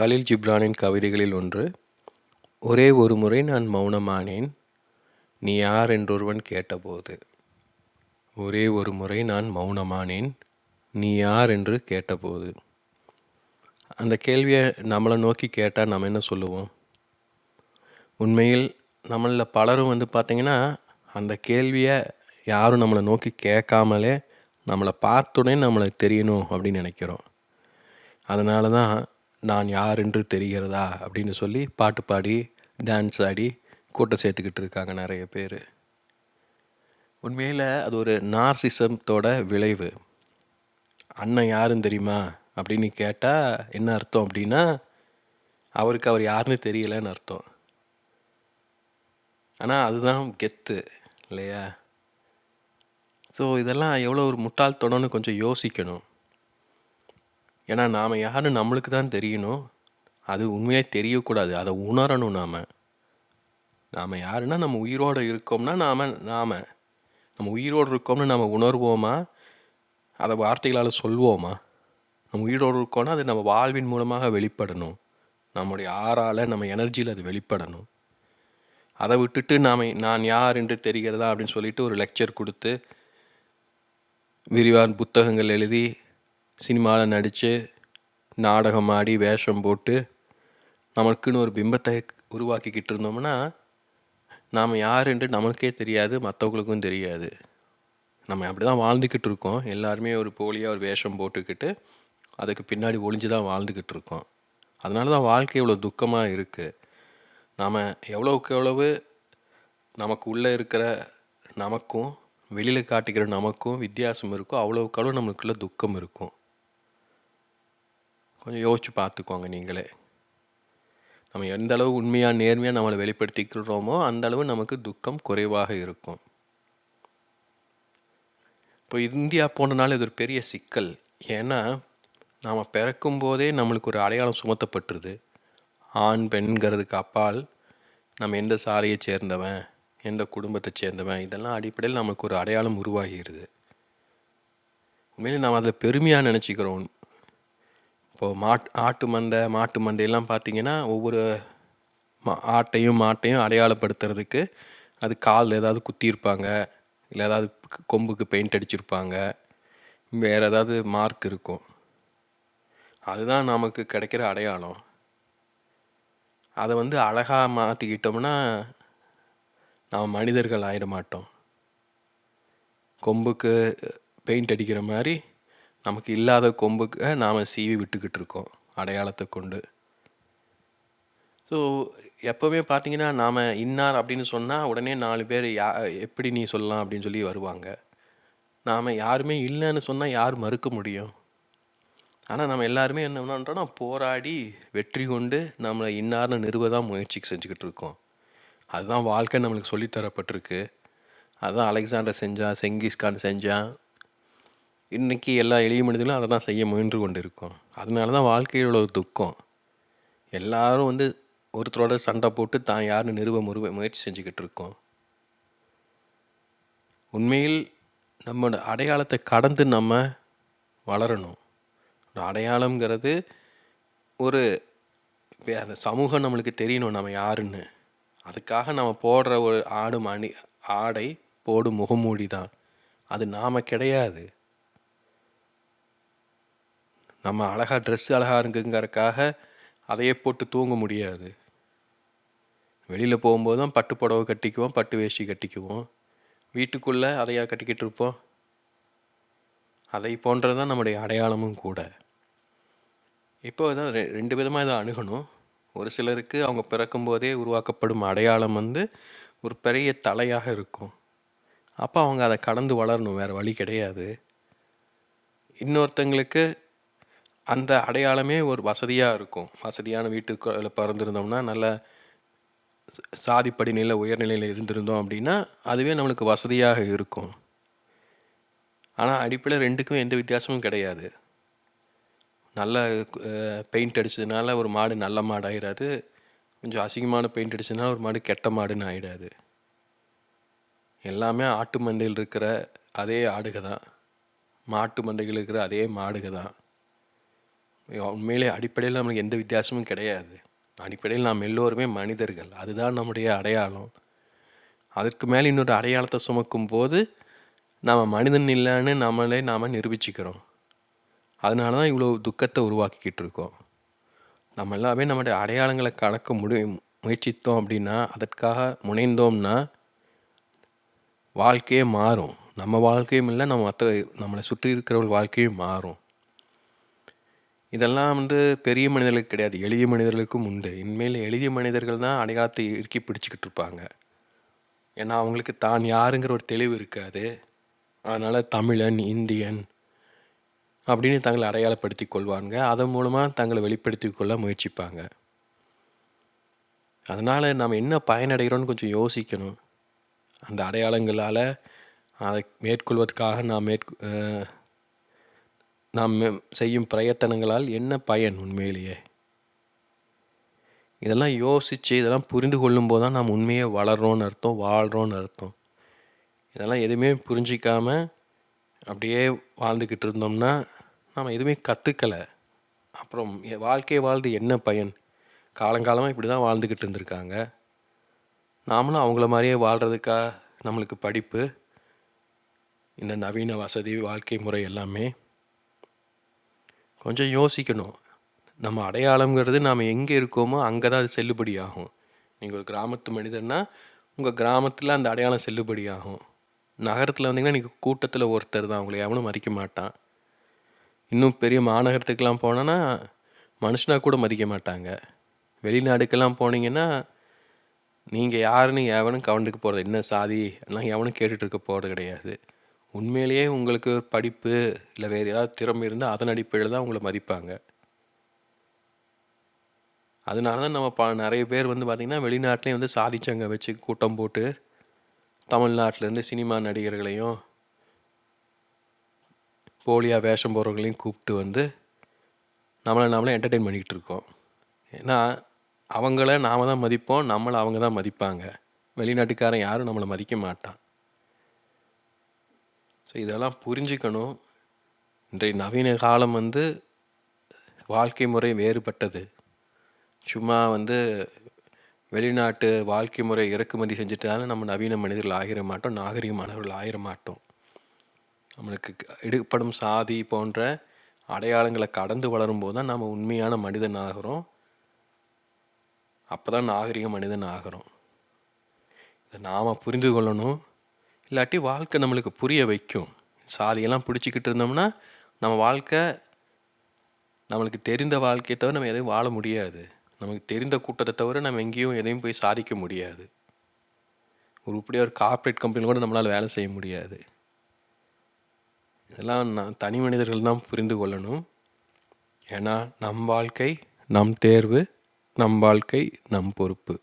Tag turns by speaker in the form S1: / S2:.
S1: கலீல் ஜிப்ரானின் கவிதைகளில் ஒன்று ஒரே ஒரு முறை நான் மௌனமானேன் நீ யார் என்றொருவன் கேட்டபோது. ஒரே ஒரு முறை நான் மௌனமானேன் நீ யார் என்று கேட்டபோது. அந்த கேள்வியை நம்மளை நோக்கி கேட்டால் நம்ம என்ன சொல்லுவோம்? உண்மையில் நம்மளில் பலரும் வந்து பார்த்திங்கன்னா அந்த கேள்வியை யாரும் நம்மளை நோக்கி கேட்காமலே நம்மளை பார்த்துடனே நம்மளை தெரியணும் அப்படின்னு நினைக்கிறோம். அதனால தான் நான் யார் என்று தெரிகிறதா? அப்படின்னு சொல்லி பாட்டு பாடி டான்ஸ் ஆடி கூட்டம் சேர்த்துக்கிட்டு இருக்காங்க நிறைய பேர். உண்மையில் அது ஒரு நார்சிசத்தோட விளைவு. அண்ணன் யாருன்னு தெரியுமா? அப்படின்னு கேட்டால் என்ன அர்த்தம் அப்படின்னா அவருக்கு அவர் யாருன்னு தெரியலன்னு அர்த்தம். ஆனால் அதுதான் கெத்து இல்லையா? ஸோ இதெல்லாம் எவ்வளோ ஒரு முட்டாள்தனம்னு கொஞ்சம் யோசிக்கணும். ஏன்னா நாம் யாருன்னு நம்மளுக்கு தான் தெரியணும். அது உண்மையாக தெரியக்கூடாது. அதை உணரணும் நாம். நாம் யாருன்னா நம்ம உயிரோடு இருக்கோம்னா நாம் நாம். நம்ம உயிரோடு இருக்கோம்னு நம்ம உணர்வோமா? அதை வார்த்தைகளால் சொல்வோமா? நம்ம உயிரோடு இருக்கோம்னா அது நம்ம வாழ்வின் மூலமாக வெளிப்படணும். நம்முடைய ஆறால் நம்ம எனர்ஜியில் அது வெளிப்படணும். அதை விட்டுட்டு நாம் நான் யார் என்று தெரிகிறதா அப்படின்னு சொல்லிட்டு ஒரு லெக்சர் கொடுத்து விரிவான புத்தகங்கள் எழுதி சினிமாவில் நடித்து நாடகம் ஆடி வேஷம் போட்டு நமக்குன்னு ஒரு பிம்பத்தை உருவாக்கிக்கிட்டு இருந்தோம்னா நாம் யாருன்ட்டு நமக்கே தெரியாது மற்றவங்களுக்கும் தெரியாது. நம்ம அப்படி தான் வாழ்ந்துக்கிட்டு இருக்கோம். எல்லாருமே ஒரு போலியாக ஒரு வேஷம் போட்டுக்கிட்டு அதுக்கு பின்னாடி ஒளிஞ்சு தான் வாழ்ந்துக்கிட்டு இருக்கோம். அதனால தான் வாழ்க்கை இவ்வளோ துக்கமாக இருக்குது நாம் எவ்வளோக்கு எவ்வளவு நமக்கு உள்ளே இருக்கிற நமக்கும் வெளியில் காட்டிக்கிற நமக்கும் வித்தியாசம் இருக்கும் அவ்வளோக்கு அவ்வளோ நம்மளுக்குள்ள துக்கம் இருக்கும். கொஞ்சம் யோசித்து பார்த்துக்கோங்க நீங்களே. நம்ம எந்த அளவு உண்மையாக நேர்மையாக நம்மளை வெளிப்படுத்திக்கிறோமோ அந்த அளவு நமக்கு துக்கம் குறைவாக இருக்கும். இப்போ இந்தியா போனனால இது ஒரு பெரிய சிக்கல். ஏன்னா நாம் பிறக்கும் போதே நம்மளுக்கு ஒரு அடையாளம் சுமத்தப்பட்டுருது. ஆண் பெண்கிறதுக்கு அப்பால் நம்ம எந்த சாலையை சேர்ந்தவன் எந்த குடும்பத்தை சேர்ந்தவன் இதெல்லாம் அடிப்படையில் நமக்கு ஒரு அடையாளம் உருவாகிடுது உண்மையிலே நாம் அதில் பெருமையாக நினச்சிக்கிறோம். இப்போது மாட் ஆட்டு மந்தை மாட்டு மந்தையெல்லாம் பார்த்திங்கன்னா ஒவ்வொரு மா ஆட்டையும் மாட்டையும் அடையாளப்படுத்துறதுக்கு அது காலில் ஏதாவது குத்தியிருப்பாங்க. இல்லை ஏதாவது கொம்புக்கு பெயிண்ட் அடிச்சிருப்பாங்க. வேறு ஏதாவது மார்க் இருக்கும். அதுதான் நமக்கு கிடைக்கிற அடையாளம். அதை வந்து அழகாக மாற்றிக்கிட்டோம்னா நாம் மனிதர்கள் ஆயிட மாட்டோம். கொம்புக்கு பெயிண்ட் அடிக்கிற மாதிரி நமக்கு இல்லாத கொம்புக்கு நாம் சீவி விட்டுக்கிட்டு இருக்கோம் அடையாளத்தை கொண்டு. ஸோ எப்போவுமே பார்த்தீங்கன்னா நாம் இன்னார் அப்படின்னு சொன்னால் உடனே நாலு பேர் யா எப்படி நீ சொல்லலாம் அப்படின்னு சொல்லி வருவாங்க. நாம் யாருமே இல்லைன்னு சொன்னால் யார் மறுக்க முடியும்? ஆனால் நம்ம எல்லாருமே என்ன பண்ணுறோம்னா போராடி வெற்றி கொண்டு நம்மளை இன்னார்னு நிறுவ தான் முயற்சி செஞ்சுக்கிட்டு இருக்கோம். அதுதான் வாழ்க்கை நம்மளுக்கு சொல்லித்தரப்பட்டிருக்கு. அதுதான் அலெக்சாண்டர் செஞ்சான் செங்கிஸ்கான் செஞ்சான் இன்றைக்கி எல்லா எளிய மனிதர்களும் அதை தான் செய்ய முயன்று கொண்டு இருக்கோம் அதனால தான் வாழ்க்கையில் ஒரு துக்கம். எல்லாரும் வந்து ஒருத்தரோட சண்டை போட்டு தான் யாருன்னு நிறுவ முருவ முயற்சி செஞ்சுக்கிட்டு இருக்கோம். உண்மையில் நம்மளோட அடையாளத்தை கடந்து நம்ம வளரணும். அடையாளங்கிறது ஒரு அந்த சமூகம் நம்மளுக்கு தெரியணும் நம்ம யாருன்னு. அதுக்காக நம்ம போடுற ஒரு ஆடு மணி ஆடை போடும் முகமூடி தான் அது நாம் கிடையாது. நம்ம அழகாக ட்ரெஸ்ஸு அழகாக இருக்குங்கிறதுக்காக அதையே போட்டு தூங்க முடியாது. வெளியில் போகும்போது தான் பட்டு புடவை கட்டிக்குவோம் பட்டு வேஷ்டி கட்டிக்குவோம். வீட்டுக்குள்ளே அதையா கட்டிக்கிட்டு இருப்போம். அதை போன்றது தான் நம்முடைய அடையாளமும் கூட. இப்போ தான் ரெ ரெண்டு விதமாக இதை அணுகணும். ஒரு சிலருக்கு அவங்க பிறக்கும்போதே உருவாக்கப்படும் அடையாளம் வந்து ஒரு பெரிய தலையாக இருக்கும். அப்போ அவங்க அதை கடந்து வளரணும் வேறு வழி கிடையாது. இன்னொருத்தங்களுக்கு அந்த அடையாளமே ஒரு வசதியாக இருக்கும். வசதியான வீட்டுக்குள்ள பிறந்திருந்தோம்னா நல்ல சாதி படிநிலையில் உயர்நிலையில் இருந்திருந்தோம் அப்படின்னா அதுவே நம்மளுக்கு வசதியாக இருக்கும். ஆனால் அடிப்படையில் ரெண்டுக்கும் எந்த வித்தியாசமும் கிடையாது. நல்ல பெயிண்ட் அடித்ததுனால ஒரு மாடு நல்ல மாடு ஆயிடாது கொஞ்சம் அசிங்கமான பெயிண்ட் அடிச்சதுனால ஒரு மாடு கெட்ட மாடுன்னு ஆகிடாது எல்லாமே ஆட்டு மந்தையில் இருக்கிற அதே ஆடுக தான் மாட்டு மந்தைகள் இருக்கிற அதே மாடுக தான் உண்மையிலே அடிப்படையில் நம்மளுக்கு எந்த வித்தியாசமும் கிடையாது. அடிப்படையில் நாம் எல்லோருமே மனிதர்கள். அதுதான் நம்முடைய அடையாளம். அதற்கு மேலே இன்னொரு அடையாளத்தை சுமக்கும் போது நாம் மனிதன் இல்லைன்னு நம்மளே நாம் நிரூபிச்சுக்கிறோம். அதனால தான் இவ்வளோ துக்கத்தை உருவாக்கிக்கிட்டு இருக்கோம். நம்ம எல்லாமே நம்முடைய அடையாளங்களை கடக்க முடி முயற்சித்தோம் அப்படின்னா அதற்காக முனைந்தோம்னா வாழ்க்கையே மாறும். நம்ம வாழ்க்கையும் இல்லை நம்ம மற்ற நம்மளை சுற்றி இருக்கிறவர்கள் வாழ்க்கையும் மாறும். இதெல்லாம் வந்து பெரிய மனிதர்களுக்கு கிடையாது எளிய மனிதர்களுக்கும் உண்டு. இனிமேல் எளிய மனிதர்கள் தான் அடையாளத்தை இறுக்கி பிடிச்சிக்கிட்டு இருப்பாங்க. ஏன்னா அவங்களுக்கு தான் யாருங்கிற ஒரு தெளிவு இருக்காது. அதனால் தமிழன் இந்தியன் அப்படின்னு தங்களை அடையாளப்படுத்தி கொள்வாங்க. அதன் மூலமாக தங்களை வெளிப்படுத்தி கொள்ள முயற்சிப்பாங்க. அதனால் நாம் என்ன பயனடைகிறோன்னு கொஞ்சம் யோசிக்கணும். அந்த அடையாளங்களால் அதை மேற்கொள்வதற்காக நாம் மேற்கொ நாம் செய்யும் பிரயத்தனங்களால் என்ன பயன் உண்மையிலேயே? இதெல்லாம் யோசித்து இதெல்லாம் புரிந்து கொள்ளும்போது தான் நாம் உண்மையை வளர்கிறோன்னு அர்த்தம் வாழ்கிறோன்னு அர்த்தம். இதெல்லாம் எதுவுமே புரிஞ்சிக்காமல் அப்படியே வாழ்ந்துக்கிட்டு இருந்தோம்னா நாம் எதுவுமே கற்றுக்கலை அப்புறம் வாழ்க்கையை வாழ்ந்து என்ன பயன்? காலங்காலமாக இப்படி தான் வாழ்ந்துக்கிட்டு இருந்திருக்காங்க. நாமளும் அவங்கள மாதிரியே வாழ்கிறதுக்கா நம்மளுக்கு படிப்பு இந்த நவீன வசதி வாழ்க்கை முறை எல்லாமே கொஞ்சம் யோசிக்கணும். நம்ம அடையாளங்கிறது நாம் எங்கே இருக்கோமோ அங்கே தான் அது செல்லுபடி ஆகும் நீங்கள் ஒரு கிராமத்து மனிதர்னா உங்கள் கிராமத்தில் அந்த அடையாளம் செல்லுபடி ஆகும் நகரத்தில் வந்தீங்கன்னா நீங்கள் கூட்டத்தில் ஒருத்தர் தான். உங்களை எவனும் மதிக்க மாட்டான். இன்னும் பெரிய மாநகரத்துக்கெலாம் போனோன்னா மனுஷனாக கூட மதிக்க மாட்டாங்க. வெளிநாடுக்கெல்லாம் போனீங்கன்னா நீங்கள் யாருன்னு எவனும் கவனிக்க போகிறது என்ன சாதி எல்லாம் எவனும் கேட்டுட்டு இருக்க போகிறது கிடையாது. உண்மையிலேயே உங்களுக்கு படிப்பு இல்லை வேறு ஏதாவது திறமை இருந்தால் அதன் அடிப்படையில் தான் உங்களை மதிப்பாங்க. அதனால தான் நம்ம ப நிறைய பேர் வந்து பார்த்திங்கன்னா வெளிநாட்டிலையும் வந்து சாதிச்சங்க வச்சு கூட்டம் போட்டு தமிழ்நாட்டிலேருந்து சினிமா நடிகர்களையும் போலியாக வேஷம் போடுறவங்களையும் கூப்பிட்டு வந்து நம்மளை நாமளே என்டர்டெயின் பண்ணிக்கிட்டு இருக்கோம். ஏன்னா அவங்கள நாம் தான் மதிப்போம் நம்மளை அவங்க தான் மதிப்பாங்க. வெளிநாட்டுக்காரன் யாரும் நம்மளை மதிக்க மாட்டான். ஸோ இதெல்லாம் புரிஞ்சுக்கணும். இன்றைய நவீன காலம் வந்து வாழ்க்கை முறை வேறுபட்டது. சும்மா வந்து வெளிநாட்டு வாழ்க்கை முறை இறக்குமதி செஞ்சுட்டாலும் நம்ம நவீன மனிதர்கள் ஆகிட மாட்டோம் நாகரிகமானவர்கள் ஆகிட மாட்டோம். நம்மளுக்கு எடுப்படும் சாதி போன்ற அடையாளங்களை கடந்து வளரும்போது தான் நம்ம உண்மையான மனிதன் ஆகிறோம். அப்போ தான் நாகரிக மனிதன் ஆகிறோம். இதை நாம் புரிந்து கொள்ளணும். இல்லாட்டி வாழ்க்கை நம்மளுக்கு புரிய வைக்கும். சாதியெல்லாம் பிடிச்சிக்கிட்டு இருந்தோம்னா நம்ம வாழ்க்கை நம்மளுக்கு தெரிந்த வாழ்க்கையை தவிர நம்ம எதையும் வாழ முடியாது. நமக்கு தெரிந்த கூட்டத்தை தவிர நம்ம எங்கேயும் எதையும் போய் சாதிக்க முடியாது. ஒரு ஒரு கார்ப்பரேட் கம்பெனியில் கூட நம்மளால் வேலை செய்ய முடியாது. இதெல்லாம் நான் தனி மனிதர்கள் தான் புரிந்து கொள்ளணும். ஏன்னா நம் வாழ்க்கை நம் தேர்வு நம் வாழ்க்கை நம் பொறுப்பு.